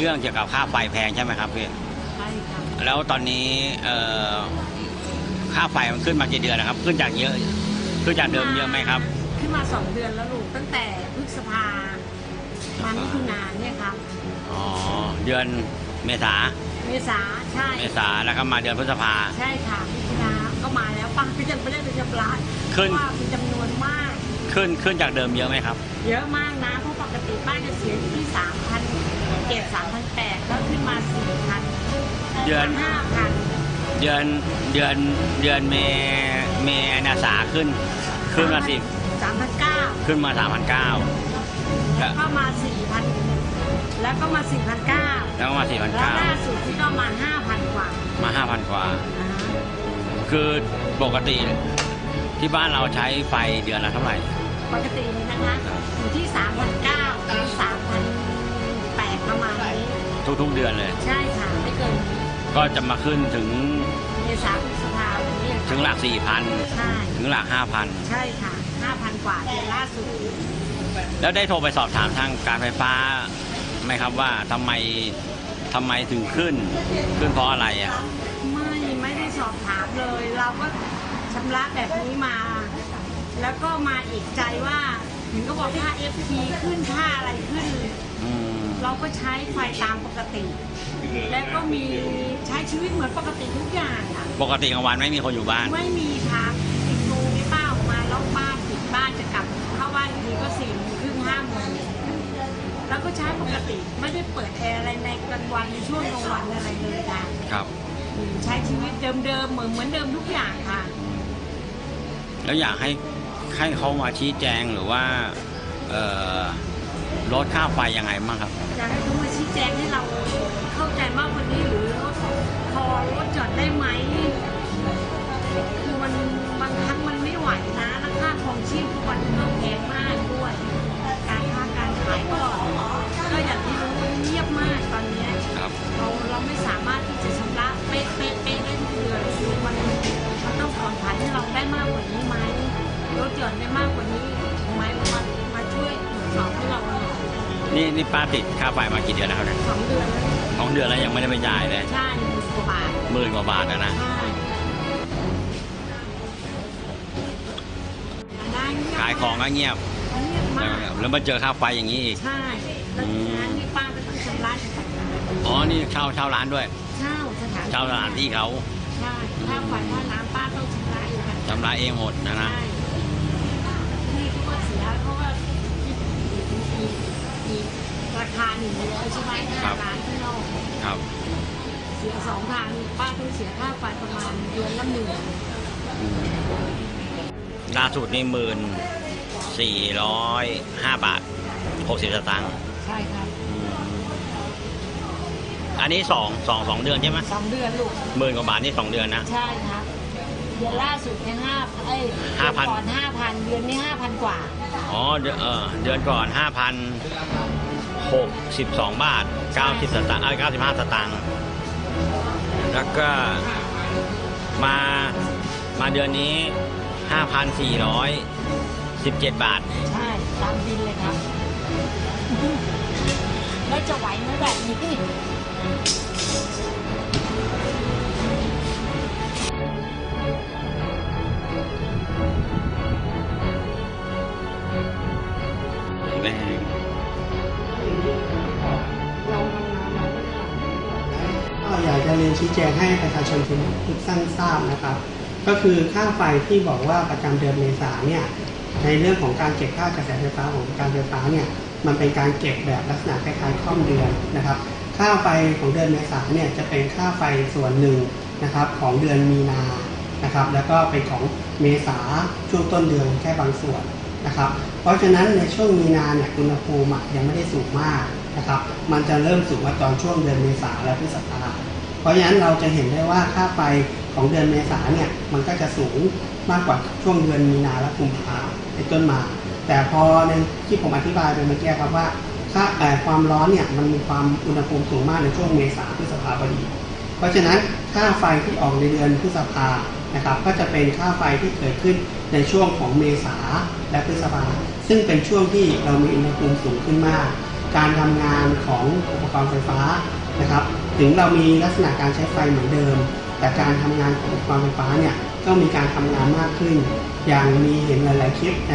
รื่องเกี่ยวกับค่าไฟแพงใช่ไหมครับพี่ใช่ครับแล้วตอนนี้เอ่อค่าไฟมันขึ้นมากี่เดือนนะครับ ขึ้นจากเยอะขึ้นจากเดิมเยอะไหมครับ ขึ้นมาสองเดือนแล้วลูกตั้งแต่พฤษภามามิถุนาเนี่ยครับอ๋อเดือนเมษาเมษาใช่เมษาแล้วก็มาเดือนพฤษภา ใช่ค่ะมิถุนาก็มาแล้วป้าก็ยังไม่ได้เป็นจำรายขึ้น เพราะว่าเป็นจำนวนมาก ขึ้นขึ้นจากเดิมเยอะไหมครับ เยอะมากนะเพราะปกติป้าจะเสียอยู่ที่สามพัน เจ็ดสามพันแปดก็ขึ้นมาสี่พันเดือน ห้าพันเดือนเดือนเดือนเมเมนาสาขึ้น ขึ้นมาสิสามพันเก้าขึ้นมาสามพันเก้า แล้วก็มาสี่พันแล้วก็มาสี่พันเก้าแล้วก็มาสี่พันแล้วเก้าล่าสุดที่ก็มาห้าพันกว่ามาห้าพันกว่า อ่าคือปกติที่บ้านเราใช้ไฟเดือนละเท่าไหร่ ปกตินี่นะคะอยู่ที่สามพัน ทุกๆเดือนเลย ใช่ค่ะไม่เกินก็จะมาขึ้นถึงเมษาพฤษภาคมนี้ถึงหลักสี่พันใช่ถึงหลักห้าพันใช่ค่ะห้าพันกว่าเดือนล่าสุดแล้วได้โทรไปสอบถามทางการไฟฟ้าไหมครับว่าทำไมทำไมถึงขึ้น ขึ้นเพราะอะไรอะไม่ไม่ได้สอบถามเลย เราก็ชำระแบบนี้มา แล้วก็มาอีกใจว่าเห็นก็บอกค่า FT ขึ้นค่าอะไรขึ้นอืม เราก็ใช้ไฟตามปกติ แล้วก็มีใช้ชีวิตเหมือนปกติทุกอย่างอะปกติกลางวันไม่มีคนอยู่บ้าน ไม่มีทางสิบโมงนี่ป้าออกมาล็อกบ้านปิดบ้านจะกลับเข้าบ้านอีกทีก็สี่โมงครึ่งห้าโมงแล้วก็ใช้ปกติไม่ได้เปิดแอร์อะไรในกลางวันในช่วงกลางวันอะไรเลยค่ะ ครับ ใช้ชีวิตเดิมๆเหมือนเหมือนเดิมทุกอย่างค่ะ แล้วอยากให้ให้เขามาชี้แจงหรือว่า เอ่อ ลดค่าไฟยังไงบ้างครับ อยากให้เขามาชี้แจงให้เราเข้าใจมากกว่านี้หรือลดพอรถจอดได้ไหมคือมันบางครั้งมันไม่ไหวนะแล้วค่าของชีพทุกวันก็แพงมากด้วย การค้าการขายก็ก็อย่างที่รู้ นี่นี่ป้าติดค่าไฟมากี่เดือนแล้วครับเนี่ยสองเดือนแล้วสองเดือนแล้วยังไม่ได้ไปจ่ายเลยใช่หมื่นกว่าบาทหมื่นกว่าบาทนะนะ ใช่ได้เงีบขายของก็เงียบ เงียบมากแล้วมาเจอค่าไฟอย่างนี้อีก ใช่แล้วทีนั้นนี่ป้าก็ต้องชำระจากไหนอ๋อ นี่เช่าเช่าร้านด้วย เช่าสถานเช่าสถานที่เขา ใช่ค่าไฟค่าน้ำป้าต้องชำระอยู่กันชำระเองหมดนะนะ ใช่ กอีกราคาหนึ่งร้อยใช่ไหมห้าร้านข้างนอกครับ เสียสองทางป้าต้องเสียค่าไฟประมาณเดือนละหมื่นล่าสุดนี่หมื่นสี่ร้อยห้าบาทหกสิบสตางค์ใช่ครับอืมอันนี้สองสองสองเดือนใช่ไหมสองเดือนลูกหมื่นกว่าบาทนี่สองเดือนนะ ใช่ครับเดือนล่าสุดเนี่ยห้าเอ้ยห้าพันเดือก่อนห้าพันเดือนนี้ห้าพันกว่า อ๋อเดือนเออเดือนก่อนห้าพันหกสิบสองบาทเก้าสิบสตางค์เออเก้าสิบห้าสตางค์ แล้วก็มา มาเดือนนี้ห้าพันสี่ร้อยสิบเจ็ดบาท ใช่ตามบินเลยครับ แล้วจะไหวไหมแบบนี้ ชี้แจงให้ประชาชนทุกท่านทราบนะครับ ก็คือค่าไฟที่บอกว่าประจำเดือนเมษาเนี่ยในเรื่องของการเก็บค่ากระแสไฟฟ้าของการไฟฟ้าเนี่ยมันเป็นการเก็บแบบลักษณะคล้ายๆค่อมเดือนนะครับ ค่าไฟของเดือนเมษาเนี่ยจะเป็นค่าไฟส่วนหนึ่งนะครับของเดือนมีนานะครับ แล้วก็เป็นของเมษาช่วงต้นเดือนแค่บางส่วนนะครับ เพราะฉะนั้นในช่วงมีนาเนี่ยอุณหภูมิยังไม่ได้สูงมากนะครับ มันจะเริ่มสูงมาตอนช่วงเดือนเมษาและพฤษภา เพราะฉะนั้นเราจะเห็นได้ว่าค่าไฟของเดือนเมษาเนี่ยมันก็จะสูงมากกว่าช่วงเดือนมีนาและกุมภาเป็นต้นมา แต่พอในที่ผมอธิบายไปเมื่อกี้ครับว่าค่าเอ่ความร้อนเนี่ยมันมีความอุณหภูมิสูงมากในช่วงเมษาพฤษภาพอดี เพราะฉะนั้นค่าไฟที่ออกในเดือนพฤษภานะครับก็จะเป็นค่าไฟที่เกิดขึ้นในช่วงของเมษาและพฤษภา ซึ่งเป็นช่วงที่เรามีอุณหภูมิสูงขึ้นมาก การทำงานของอุปกรณ์ไฟฟ้านะครับ ถึงเรามีลักษณะการใช้ไฟเหมือนเดิม แต่การทำงานของอุปกรณ์ไฟฟ้าเนี่ยก็มีการทำงานมากขึ้น อย่างมีเห็นหลาย ๆ คลิปใน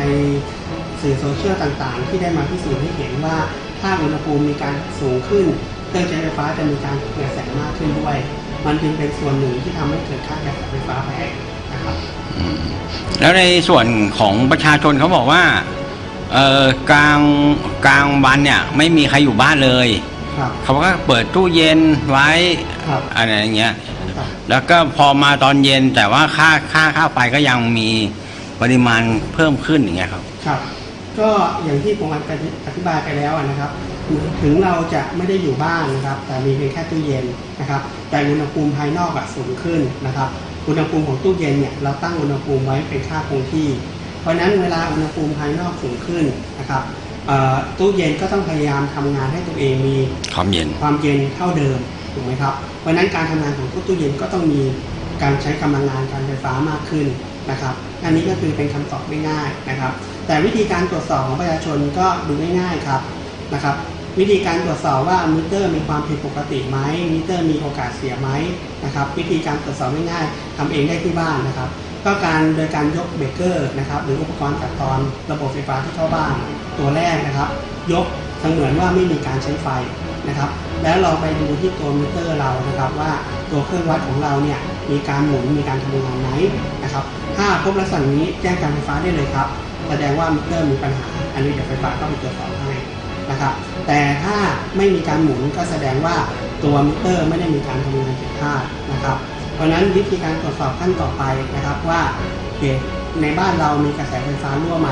สื่อโซเชียลต่าง ๆ ที่ได้มาพิสูจน์ให้เห็นว่าถ้าอุณหภูมิมีการสูงขึ้นเครื่องใช้ไฟฟ้าจะมีการเกิดแสงมากขึ้นด้วย มันจึงเป็นส่วนหนึ่งที่ทำให้เกิดค่ากระแสไฟฟ้าแพงนะครับแล้วในส่วนของประชาชนเขาบอกว่าเออกลางกลางวันเนี่ยไม่มีใครอยู่บ้านเลย ครับเขาก็เปิดตู้เย็นไว้ครับอะไรอย่างเงี้ยครับ แล้วก็พอมาตอนเย็นแต่ว่าค่าค่าค่าไฟก็ยังมีปริมาณเพิ่มขึ้นอย่างเงี้ยครับ ครับก็อย่างที่ผมอธิบายไปแล้วนะครับ ถึงเราจะไม่ได้อยู่บ้านนะครับ แต่มีเพียงแค่ตู้เย็นนะครับ แต่อุณหภูมิภายนอกอะสูงขึ้นนะครับอุณหภูมิของตู้เย็นเนี่ยเราตั้งอุณหภูมิไว้เป็นค่าคงที่ เพราะฉะนั้นเวลาอุณหภูมิภายนอกสูงขึ้นนะครับเอ่อ ตู้เย็นก็ต้องพยายามทำงานให้ตัวเองมีความเย็นความเย็นเท่าเดิมถูกไหมครับเพราะฉะนั้นการทำงานของตู้เย็นก็ต้องมีการใช้กำลังงานการไฟฟ้ามากขึ้นนะครับ อันนี้ก็คือเป็นคำตอบง่ายๆนะครับ แต่วิธีการตรวจสอบของประชาชนก็ดูง่ายๆครับนะครับ วิธีการตรวจสอบว่ามิเตอร์มีความผิดปกติไหมมิเตอร์มีโอกาสเสียไหมนะครับ วิธีการตรวจสอบง่ายๆทำเองได้ที่บ้านนะครับ ก็การโดยการยกเบรกเกอร์นะครับหรืออุปกรณ์ตัดตอนระบบไฟฟ้าที่เข้าบ้าน ตัวแรกนะครับ ยกเสมือนว่าไม่มีการใช้ไฟนะครับ แล้วเราไปดูที่ตัวมิเตอร์เรานะครับ ว่าตัวเครื่องวัดของเราเนี่ยมีการหมุนมีการทำงานไหมนะครับ ถ้าพบลักษณะนี้แจ้งการไฟฟ้าได้เลยครับแสดงว่ามิเตอร์มีปัญหา อันนี้เดี๋ยวไฟฟ้าต้องไปตรวจสอบให้นะครับ แต่ถ้าไม่มีการหมุนก็แสดงว่าตัวมิเตอร์ไม่ได้มีการทำงานผิดพลาดนะครับ เพราะฉะนั้นวิธีการตรวจสอบขั้นต่อไปนะครับว่าในบ้านเรามีกระแสไฟฟ้ารั่วไหม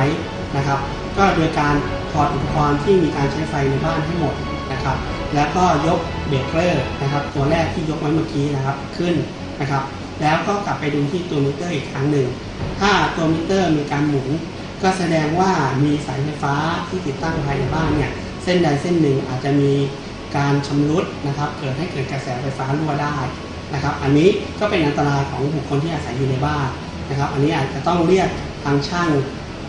นะครับ ก็โดยการถอดอุปกรณ์ที่มีการใช้ไฟในบ้านให้หมดนะครับ แล้วก็ยกเบรกเกอร์นะครับ ตัวแรกที่ยกไว้เมื่อกี้นะครับขึ้นนะครับ แล้วก็กลับไปดูที่ตัวมิเตอร์อีกครั้งหนึ่ง ถ้าตัวมิเตอร์มีการหมุน ก็แสดงว่ามีสายไฟฟ้าที่ติดตั้งภายในบ้านเนี่ยเส้นใดเส้นหนึ่งอาจจะมีการชำรุดนะครับ เกิดให้เกิดกระแสไฟฟ้ารั่วได้นะครับ อันนี้ก็เป็นอันตรายของบุคคลที่อาศัยอยู่ในบ้านนะครับ อันนี้อาจจะต้องเรียกทางช่าง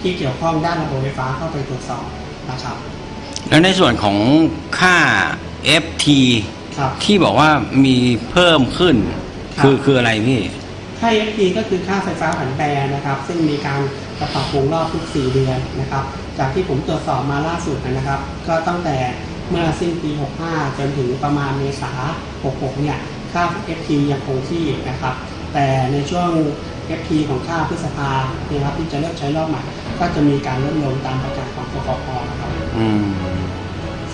ที่เกี่ยวข้องด้านระบบไฟฟ้าเข้าไปตรวจสอบนะครับ แล้วในส่วนของค่า FT ครับ ที่บอกว่ามีเพิ่มขึ้น ครับ คือคืออะไรพี่ ค่า FT ก็คือค่าไฟฟ้าผันแปรนะครับ ซึ่งมีการปรับปรุงรอบทุก 4 เดือนนะครับ จากที่ผมตรวจสอบมาล่าสุดนะครับ ก็ตั้งแต่เมื่อสิ้นปี 65 จนถึงประมาณเมษา66 เนี่ย ค่า FT ยังคงที่นะครับ แต่ในช่วง FT ของค่าพฤษภาเนี่ยครับที่จะเริ่มใช้รอบใหม่ ก็จะมีการลดลงตามประกาศของกฟผนะครับอืม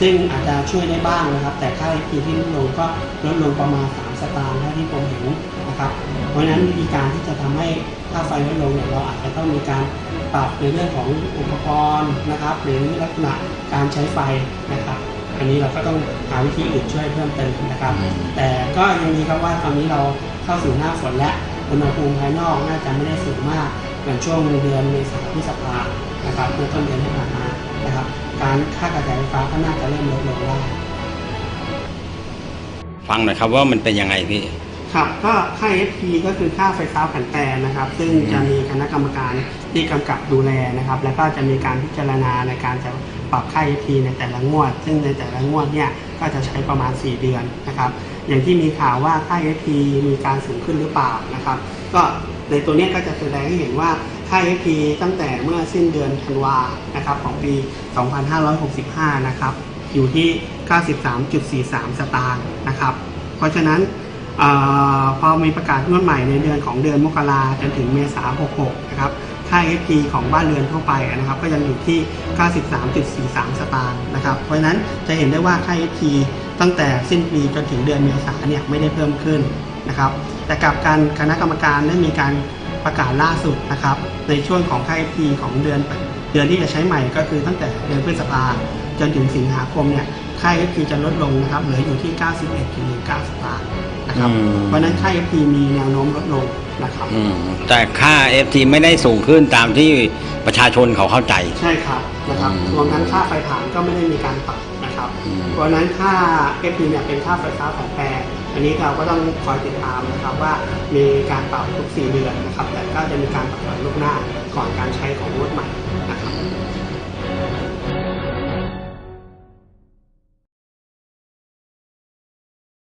ซึ่งอาจจะช่วยได้บ้างนะครับ แต่ค่า FT ที่ลดลงก็ลดลงประมาณ 3 สตางค์เท่าที่ผมเห็นนะครับ เพราะฉะนั้นวิธีการที่จะทำให้ค่าไฟลดลงเนี่ยเราอาจจะต้องมีการปรับในเรื่องของอุปกรณ์นะครับ หรือลักษณะการใช้ไฟนะครับอันนี้เราก็ต้องหาวิธีอื่นช่วยเพิ่มเติมนะครับ แต่ก็ยังดีครับว่าตอนนี้เรา เข้าสู่หน้าฝนและอุณหภูมิภายนอกน่าจะไม่ได้สูงมากเหมือนช่วงเดือนเมษาพฤษภานะครับเมื่อต้นเดือนที่ผ่านมานะครับ การค่ากระแสไฟฟ้าก็น่าจะเริ่มลดลงได้ฟังหน่อยครับว่ามันเป็นยังไงพี่ครับก็ค่า FP ก็คือค่าไฟฟ้าผันแปรนะครับ ซึ่งจะมีคณะกรรมการที่กำกับดูแลนะครับ แล้วก็จะมีการพิจารณาในการจะปรับค่า FP ในแต่ละงวด ซึ่งในแต่ละงวดเนี่ย ก็จะใช้ประมาณ 4 เดือนนะครับ อย่างที่มีข่าวว่าค่า FP มีการสูงขึ้นหรือเปล่านะครับ ก็ในตัวเนี้ยก็จะแสดงให้เห็นว่าค่า FP ตั้งแต่เมื่อสิ้นเดือนธันวานะครับของปี 2565 นะครับอยู่ที่ 93.43 สตางค์นะครับ เพราะฉะนั้นเออพอมีประกาศงวดใหม่ในเดือนของเดือนมกราจนถึงเมษา66 นะครับ ค่า FP ของบ้านเรือนทั่วไปนะครับ ก็ยังอยู่ที่ 93.43 สตางค์นะครับ เพราะฉะนั้นจะเห็นได้ว่าค่า FP ตั้งแต่สิ้นปีจนถึงเดือนเมษาเนี่ยไม่ได้เพิ่มขึ้นนะครับ แต่กลับการคณะกรรมการได้มีการประกาศล่าสุดนะครับ ในช่วงของค่า FP ของเดือนเดือนที่จะใช้ใหม่ก็คือตั้งแต่เดือนพฤษภาจนถึงสิงหาคมเนี่ยค่า FP จะลดลงนะครับเหลืออยู่ที่ 91.19 สตางค์ นะครับอืม เพราะฉะนั้นค่า FP มีแนวโน้มลดลงนะครับ อืมแต่ค่า FT ไม่ได้สูงขึ้นตามที่ประชาชนเขาเข้าใจ ใช่ครับนะครับอืมรวมทั้งค่าไฟฐานก็ไม่ได้มีการปรับนะครับ อืม เพราะฉะนั้นค่า FP เนี่ยเป็นค่าไฟฟ้าผันแปร อันนี้เราก็ต้องคอยติดตามนะครับว่ามีการปรับทุก 4 เดือนนะครับ แต่ก็จะมีการปรับล่วงหน้าก่อนการใช้ของงวดใหม่นะครับ